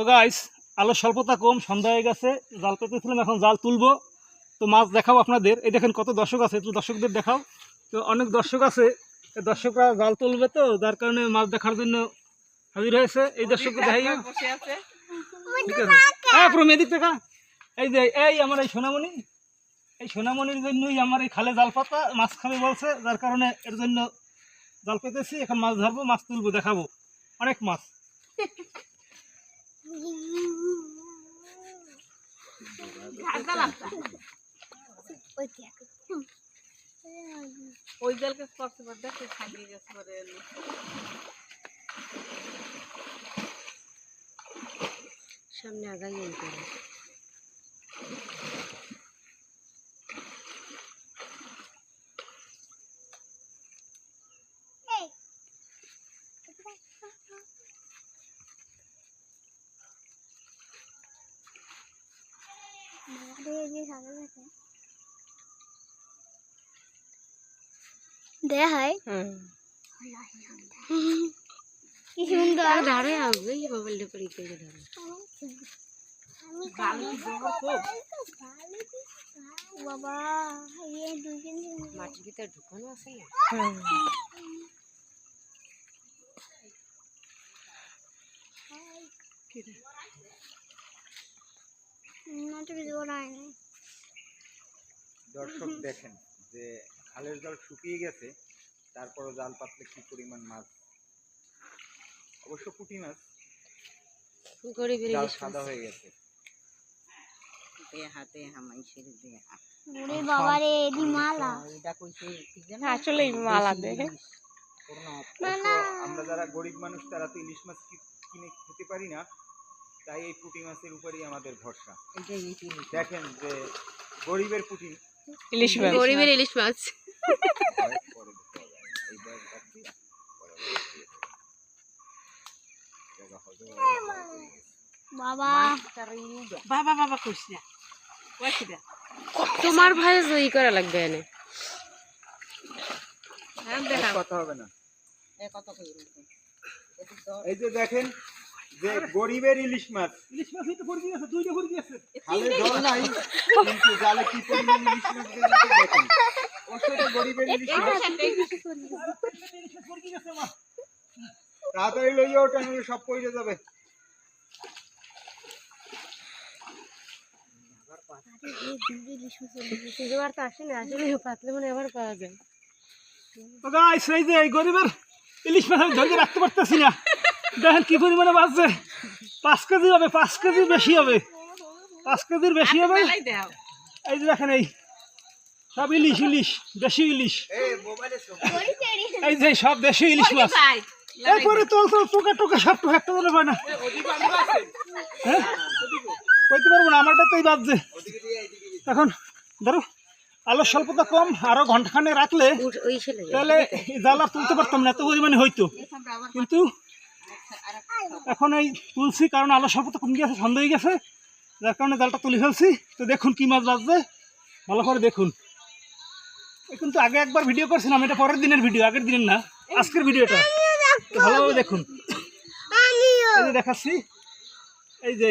তো গাইস আলো স্বল্পতা কম সন্ধ্যা হয়ে গেছে জাল পেতেছিলাম এখন জাল তুলবো। তো মাছ দেখাও আপনাদের। এই দেখেন কত দর্শক আছে একটু দর্শকদের দেখাও। তো অনেক দর্শক আছে এই দর্শকরা জাল তুলবে তো যার কারণে মাছ দেখার জন্য হাজির হয়েছে। এই দর্শককে দেখাই। ঠিক আছে। হ্যাঁ দেখা। এই যে এই আমার এই সোনামণি। এই সোনামণির জন্যই আমার এই খালে জাল পাতা মাছ খাবে বলছে যার কারণে এর জন্য জাল পেতেছি। এখন মাছ ধরবো মাছ তুলবো দেখাবো। অনেক মাছ। ওই জলকে স্পর্শ করে দেখে খাইয়ে গেছে পরে এলো। সামনে আগাই করে দেখায় হুম কি সুন্দর ধারে আসবে মোবাইলটা করে করে ধরে বালু বড় খুব। বাবা এই দুজন মাটির ভিতরে ঢুকানো আছে না দর্শক দেখেন যে খালের জল শুকিয়ে গেছে তারপরও জাল পাতলে কি পরিমাণ মাছ? অবশ্য পুঁটি মাছ। জাল সাদা হয়ে গেছে। হাতে হামাই সেরে দে হাত। ওরে বাবা রে এদি মালা। এটা কইছে কি জানো? আসলেই মালা দেখে আমরা যারা গরিব মানুষ তারা তো ইলিশ মাছ কিনে খেতে পারি না। তাই এই পুঁটি মাছের উপরেই আমাদের ভরসা। দেখেন যে গরিবের পুঁটি। ইলিশ মাছ। গরিবের ইলিশ মাছ। বাবা। বাবা বাবা কইস না। তোমার ভাই জয়ী করা লাগবে এনে। হ্যাঁ কথা হবে না। এই যে দেখেন যে গরিবের ইলিশ মাছ। ইলিশ মাছ তো পড়ে গিয়েছে দুইটা পড়ে গিয়েছে খালে জল নাই কিন্তু জালে কি পরিমাণ ইলিশ মাছ দেখেন। গরিবের ইলিশ মাছ। ইলিশ মাছ। পড়ে গিয়েছে মা তাড়াতাড়ি লইয়া ওটা নইলে সব পড়ে যাবে। মানে গরিবের ইলিশ মাছ আমি ধরে রাখতে পারতেছি না। দেখেন কি পরিমাণে বাঁচছে পাঁচ কেজি হবে পাঁচ কেজির বেশি হবে। পাঁচ কেজির বেশি হবে। এই যে দেখেন এই সব ইলিশ ইলিশ দেশি ইলিশ। এই যে সব দেশি ইলিশ মাছ। এরপরে তোল তোল টোকা টোকা সব টোকা একটা মনে পায় না। হ্যাঁ? কইতে পারব না আমারটাতেই বাজছে। এখন ধরো আলোর স্বল্পতা কম আরও ঘন্টাখানে রাখলে তাহলে এই জাল আর তুলতে পারতাম না এত পরিমাণে হইতো। কিন্তু এখন এই তুলছি কারণ আলো স্বল্পতা কম গেছে সন্দেহ হয়ে গেছে যার কারণে জালটা তুলে ফেলছি তো দেখুন কি মাছ বাজছে ভালো করে দেখুন এই কিন্তু আগে একবার ভিডিও করছিলাম এটা পরের দিনের ভিডিও আগের দিনের না আজকের ভিডিওটা তো ভালোভাবে দেখুন এই যে দেখাচ্ছি এই যে।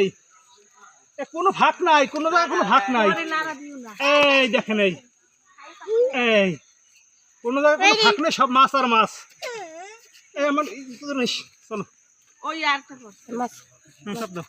কোনো ফাঁক নাই কোনো জায়গায় কোনো ফাঁক নাই এই দেখেন এই কোনো জায়গায় কোনো ফাঁক নেই সব মাছ আর মাছ এই আমার চলো। ওই আর তো মাছ। সব দাও।